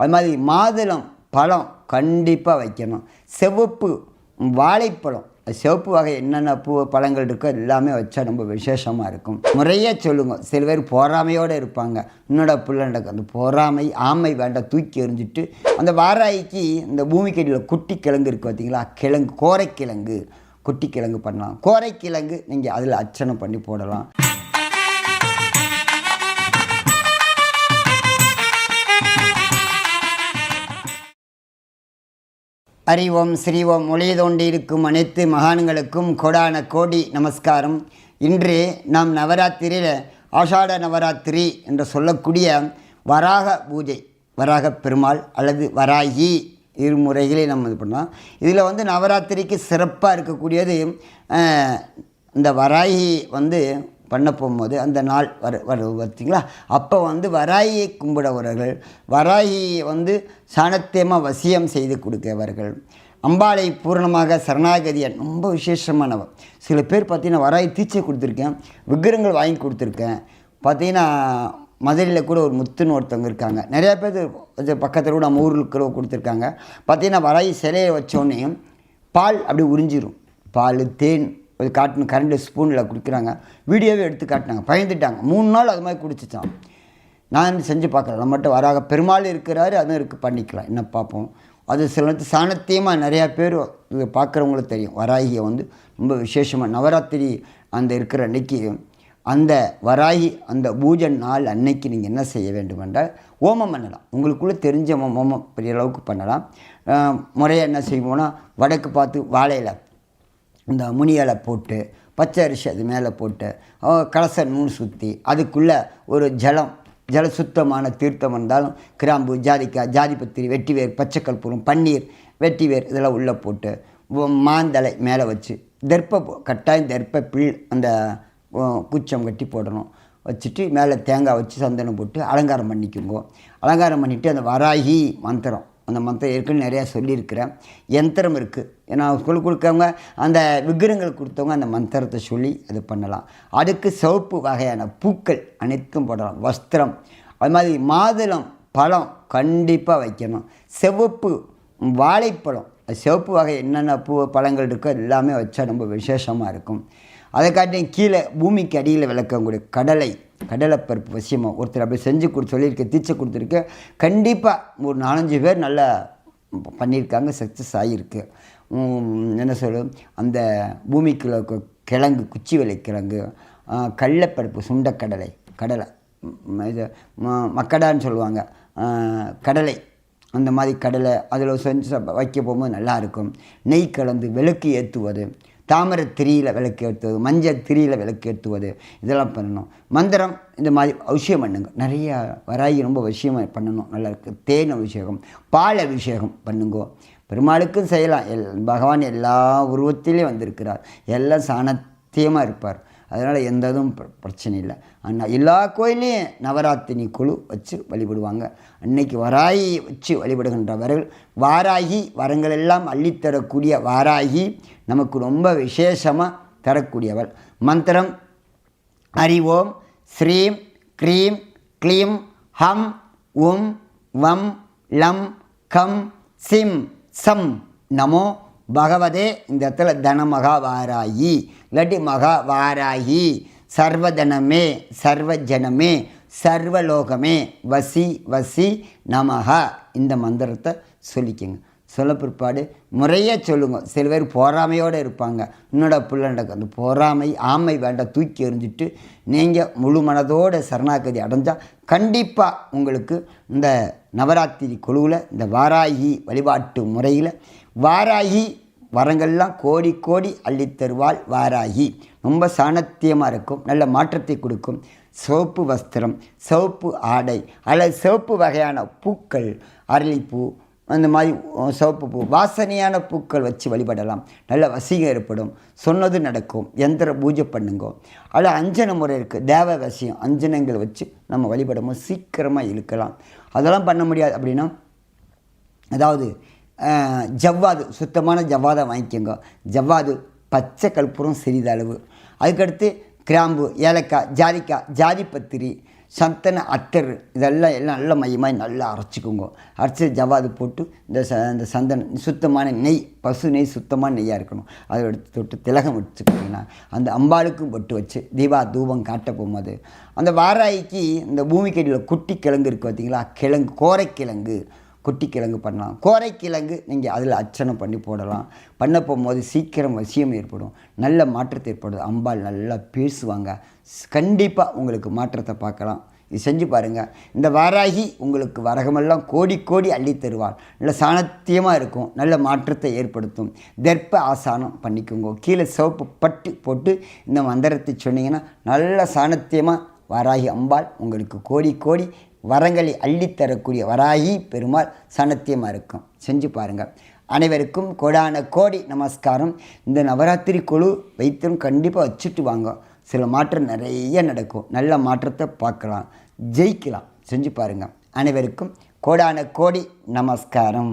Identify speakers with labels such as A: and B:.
A: அது மாதிரி மாதுளம் பழம் கண்டிப்பாக வைக்கணும். சிவப்பு வாழைப்பழம். சிவப்பு வகை என்னென்ன பூ பழங்கள் இருக்கோ எல்லாமே வச்சா ரொம்ப விசேஷமாக இருக்கும். முறையாக சொல்லுங்கள் சில பேர் பொறாமையோடு இருப்பாங்க. என்னோட பிள்ளை நடக்கும் அந்த பொறாமை ஆமை வேண்டாம் தூக்கி எறிஞ்சிட்டு அந்த வாராய்க்கு இந்த பூமிக்கடியில் குட்டி கிழங்கு இருக்குது பார்த்தீங்களா கிழங்கு கோரைக்கிழங்கு. குட்டி கிழங்கு பண்ணலாம். கோரைக்கிழங்கு நீங்கள் அதில் அர்ச்சனை பண்ணி போடலாம். அறிவோம் ஸ்ரீவோம் ஒளிய தோண்டி இருக்கும் அனைத்து மகான்களுக்கும் கொடான கோடி நமஸ்காரம். இன்று நாம் நவராத்திரியில் ஆஷாட நவராத்திரி என்று சொல்லக்கூடிய வராக பூஜை வராக பெருமாள் அல்லது வராகி இரு முறைகளே நம்ம இது பண்ணலாம். இதில் வந்து நவராத்திரிக்கு சிறப்பாக இருக்கக்கூடியது இந்த வராகி வந்து பண்ண போகும்போது அந்த நாள் வர வர பார்த்தீங்களா? அப்போ வந்து வராயை கும்பிடவர்கள் வராயை வந்து சாணத்தியமாக வசியம் செய்து கொடுக்கவர்கள் அம்பாளை பூரணமாக சரணாகதியை ரொம்ப விசேஷமானவர் சில பேர் பார்த்தீங்கன்னா வராயி தீச்சை கொடுத்துருக்கேன் விக்கிரங்கள் வாங்கி கொடுத்துருக்கேன். பார்த்தீங்கன்னா மதுரையில் கூட ஒரு முத்துன்னு ஒருத்தவங்க இருக்காங்க. நிறையா பேர் இது பக்கத்தில் கூட நம்ம ஊரில் கூட கொடுத்துருக்காங்க. பார்த்தீங்கன்னா வராயி சிலையை வச்சோடனே பால் அப்படி உறிஞ்சிரும். பால் தேன் அது காட்டணும் கரண்ட் ஸ்பூனில் குடிக்கிறாங்க. வீடியோவே எடுத்து காட்டினாங்க. பயந்துட்டாங்க. மூணு நாள் அது மாதிரி குடிச்சிச்சான் நான் செஞ்சு பார்க்குறேன்? நம்மகிட்ட வராக பெருமாள் இருக்கிறாரு அதுவும் இருக்குது பண்ணிக்கலாம். என்ன பார்ப்போம்? அது சில நேரத்து சாணத்தியமாக நிறையா பேர் இது பார்க்குறவங்களுக்கு தெரியும். வராகியை வந்து ரொம்ப விசேஷமாக நவராத்திரி அந்த இருக்கிற அன்னைக்கு அந்த வராகி அந்த பூஜை நாள் அன்னைக்கு நீங்கள் என்ன செய்ய வேண்டும் என்றால் ஓமம் பண்ணலாம். உங்களுக்குள்ளே தெரிஞ்ச ஓமம் பெரிய அளவுக்கு பண்ணலாம். முறையாக என்ன செய்வோம்னா வடக்கு பார்த்து வாழையில் இந்த முனியலை போட்டு பச்சை அரிசி அது மேலே போட்டு கலசை கலச நூல் சுற்றி அதுக்குள்ளே ஒரு ஜலம் ஜல சுத்தமான தீர்த்தம் இருந்தாலும் கிராம்பு ஜாதிக்காய் ஜாதிபத்திரி வெட்டிவேர் பச்சைக்கற்பூரம் பன்னீர் வெட்டிவேர் இதெல்லாம் உள்ளே போட்டு மாந்தலை மேலே வச்சு தெர்ப்ப கட்டாயம் தெர்ப்ப பில் அந்த குச்சம் கட்டி போடணும். வச்சுட்டு மேலே தேங்காய் வச்சு சந்தனம் போட்டு அலங்காரம் பண்ணிக்குங்கோ. அலங்காரம் பண்ணிவிட்டு அந்த வராகி மந்திரம் அந்த மந்திரம் ஏற்கனவே நிறையா சொல்லியிருக்கிறேன். யந்திரம் இருக்குது ஏன்னா சொல்லிக் கொடுக்கவங்க அந்த விக்கிரங்கள் கொடுத்தவங்க அந்த மந்திரத்தை சொல்லி அது பண்ணலாம். அதுக்கு சிவப்பு வகையான பூக்கள் அனைத்தும் போடலாம். வஸ்திரம். அது மாதிரி மாதுளம் பழம் கண்டிப்பாக வைக்கணும். சிவப்பு வாழைப்பழம். அது சிவப்பு வகை என்னென்ன பூ பழங்கள் இருக்கோ எல்லாமே வச்சா ரொம்ப விசேஷமாக இருக்கும். அதைக்காட்டியும் கீழே பூமிக்கு அடியில் விளக்கக்கூடிய கடலை கடலைப்பருப்பு விஷயமாக ஒருத்தர் அப்படி செஞ்சு கொடு சொல்லியிருக்க தீச்சை கொடுத்துருக்கேன் கண்டிப்பாக ஒரு நாலஞ்சு பேர் நல்லா பண்ணியிருக்காங்க சக்ஸஸ் ஆகியிருக்கு. என்ன சொல்லும் அந்த பூமிக்குள்ள கிழங்கு குச்சி விலை கிழங்கு ஆ, கடலைப்பருப்பு சுண்டக்கடலை கடலை இது ம- மக்கடான்னு சொல்லுவாங்க. கடலை அந்த மாதிரி கடலை அதில் செஞ்சு வைக்க போகும்போது நல்லாயிருக்கும் நெய் கலந்து விளக்கு ஏற்றுவது தாமரை திரியில் விளக்கு ஏற்றுவது மஞ்சள் திரியில் விளக்கு ஏற்றுவது இதெல்லாம் பண்ணணும். மந்திரம் இந்த மாதிரி அவசியம் பண்ணுங்க. நிறைய வராகி ரொம்ப விஷயமாக பண்ணணும். நல்லா இருக்கு. தேன் அபிஷேகம் பால் அபிஷேகம் பண்ணுங்கோ. பெருமாளுக்கும் செய்யலாம். எல் பகவான் எல்லா உருவத்திலையும் வந்திருக்கிறார். எல்லாம் சாணத்தியமாக இருப்பார். அதனால் எந்த இதுவும் பிரச்சனை இல்லை. ஆனால் எல்லா கோயிலையும் நவராத்திரி குழு வச்சு வழிபடுவாங்க. அன்னைக்கு வராயி வச்சு வழிபடுகின்றவர்கள் வாராகி வரங்கள் எல்லாம் அள்ளித்தரக்கூடிய வாராகி நமக்கு ரொம்ப விசேஷமாக தரக்கூடியவள். மந்திரம் அறிவோம் ஸ்ரீம் க்ரீம் க்ளீம் ஹம் உம் வம் லம் கம் சிம். சம் நமோ பகவதே இந்த இடத்துல தனமகா வாராயி. இல்லாட்டி மகா வாராயி. சர்வதனமே சர்வஜனமே சர்வலோகமே வசி வசி நமக இந்த மந்திரத்தை சொல்லிக்கங்க. சொல்ல பிற்பாடு முறையாக சொல்லுங்க. சில பேர் பொறாமையோடு இருப்பாங்க. என்னோட பிள்ளை நடக்கும் அந்த பொறாமை ஆமை வேண்டாம் தூக்கி எறிஞ்சிட்டு நீங்கள் முழு மனதோட சரணாகதி அடைஞ்சால் கண்டிப்பாக உங்களுக்கு இந்த நவராத்திரி குழுவில் இந்த வாராகி வழிபாட்டு முறையில் வாராகி வரங்கள்லாம் கோடி கோடி அள்ளித்தருவாள் வாராகி. ரொம்ப சாணத்தியமாக இருக்கும். நல்ல மாற்றத்தை கொடுக்கும். சிவப்பு வஸ்திரம் சிவப்பு ஆடை அல்லது சிவப்பு வகையான பூக்கள் அரளிப்பூ அந்த மாதிரி சிவப்பு பூ வாசனையான பூக்கள் வச்சு வழிபடலாம். நல்ல வசீகம் ஏற்படும். சொன்னது நடக்கும். எந்திர பூஜை பண்ணுங்க. அதில் அஞ்சன முறை இருக்குது தேவ வசியம் அஞ்சனங்கள் வச்சு நம்ம வழிபடும்போது சீக்கிரமாக இழுக்கலாம். அதெல்லாம் பண்ண முடியாது அப்படின்னா அதாவது ஜவ்வாது சுத்தமான ஜவ்வாதை வாங்கிக்கோங்க. ஜவ்வாது பச்சை கற்பூரம் சிறிதளவு. அதுக்கடுத்து கிராம்பு ஏலக்காய் ஜாதிக்காய் ஜாதிப்பத்திரி சந்தன அத்தர் இதெல்லாம் எல்லாம் நல்ல மையமாக நல்லா அரைச்சிக்கோங்க. அரைச்சி ஜவாது போட்டு இந்த ச இந்த சந்தனம் சுத்தமான நெய் பசு நெய் சுத்தமான நெய்யாக இருக்கணும். அதை எடுத்து தொட்டு திலகம் வச்சுக்கிட்டிங்கன்னா அந்த அம்பாளுக்கும் பொட்டு வச்சு தீபா தூபம் காட்ட போகும்போது அந்த வாராய்க்கு இந்த பூமிக்கடியில் குட்டி கிழங்கு இருக்குது பார்த்தீங்களா கிழங்கு கோரைக்கிழங்கு. குட்டி கிழங்கு பண்ணலாம். கோரைக்கிழங்கு நீங்கள் அதில் அர்ச்சனை பண்ணி போடலாம். பண்ண போகும்போது சீக்கிரம் வசியம் ஏற்படும். நல்ல மாற்றத்தை ஏற்படும் அம்பாள் நல்லா பேசுவாங்க. கண்டிப்பாக உங்களுக்கு மாற்றத்தை பார்க்கலாம். இது செஞ்சு பாருங்கள் இந்த வாராகி உங்களுக்கு வரகமெல்லாம் கோடி கோடி அள்ளி தருவாள். நல்ல சாணத்தியமாக இருக்கும். நல்ல மாற்றத்தை ஏற்படுத்தும். தெர்ப்ப ஆசானம் பண்ணிக்கோங்க. கீழே சிவப்பு பட்டு போட்டு இந்த மந்திரத்தை சொன்னீங்கன்னா நல்ல சாணத்தியமாக வாராகி அம்பாள் உங்களுக்கு கோடி கோடி வரங்களை அள்ளித்தரக்கூடிய வராகி பெருமாள் சனத்தியமாக இருக்கும். செஞ்சு பாருங்கள் அனைவருக்கும் கோடான கோடி நமஸ்காரம். இந்த நவராத்திரி குழு வைத்தியம் கண்டிப்பாக வச்சுட்டு வாங்க. சில மாற்றம் நிறைய நடக்கும். நல்ல மாற்றத்தை பார்க்கலாம். ஜெயிக்கலாம். செஞ்சு பாருங்கள் அனைவருக்கும் கோடான கோடி நமஸ்காரம்.